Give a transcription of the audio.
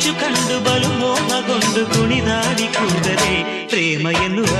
ಕಿರುಚು ಕಂಡು ಬಲು ಮೋಹಗೊಂಡು ಕುಣಿದಾಡಿ ಕೂದಲೇ ಪ್ರೇಮ ಎನ್ನುವ